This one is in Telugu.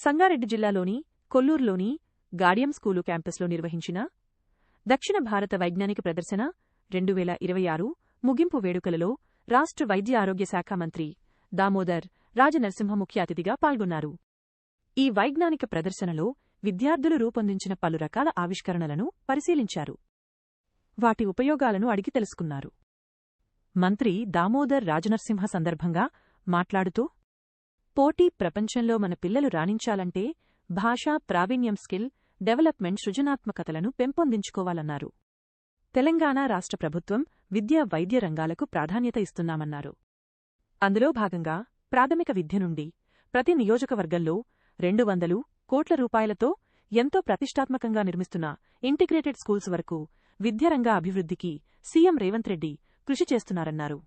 సంగారెడ్డి జిల్లాలోని కొల్లూరులోని గాడియం స్కూలు క్యాంపస్లో నిర్వహించిన దక్షిణ భారత వైజ్ఞానిక ప్రదర్శన రెండు వేల ఇరవై ఆరు ముగింపు వేడుకలలో రాష్ట్ర వైద్య ఆరోగ్య శాఖ మంత్రి దామోదర్ రాజనరసింహ ముఖ్య అతిథిగా పాల్గొన్నారు. ఈ వైజ్ఞానిక ప్రదర్శనలో విద్యార్థులు రూపొందించిన పలు రకాల ఆవిష్కరణలను పరిశీలించారు. వాటి ఉపయోగాలను అడిగి తెలుసుకున్నారు. మంత్రి దామోదర్ రాజనరసింహ సందర్భంగా మాట్లాడుతూ పోటీ ప్రపంచంలో మన పిల్లలు రాణించాలంటే భాషా ప్రావీణ్యం స్కిల్ డెవలప్మెంట్ సృజనాత్మకతలను పెంపొందించుకోవాలన్నారు. తెలంగాణ రాష్ట్ర ప్రభుత్వం విద్యా వైద్య రంగాలకు ప్రాధాన్యత ఇస్తున్నామన్నారు. అందులో భాగంగా ప్రాథమిక విద్య నుండి ప్రతి నియోజకవర్గంలో రెండు వందలు కోట్ల రూపాయలతో ఎంతో ప్రతిష్టాత్మకంగా నిర్మిస్తున్న ఇంటిగ్రేటెడ్ స్కూల్స్ వరకు విద్యారంగ అభివృద్ధికి సీఎం రేవంత్ రెడ్డి కృషి చేస్తున్నారన్నారు.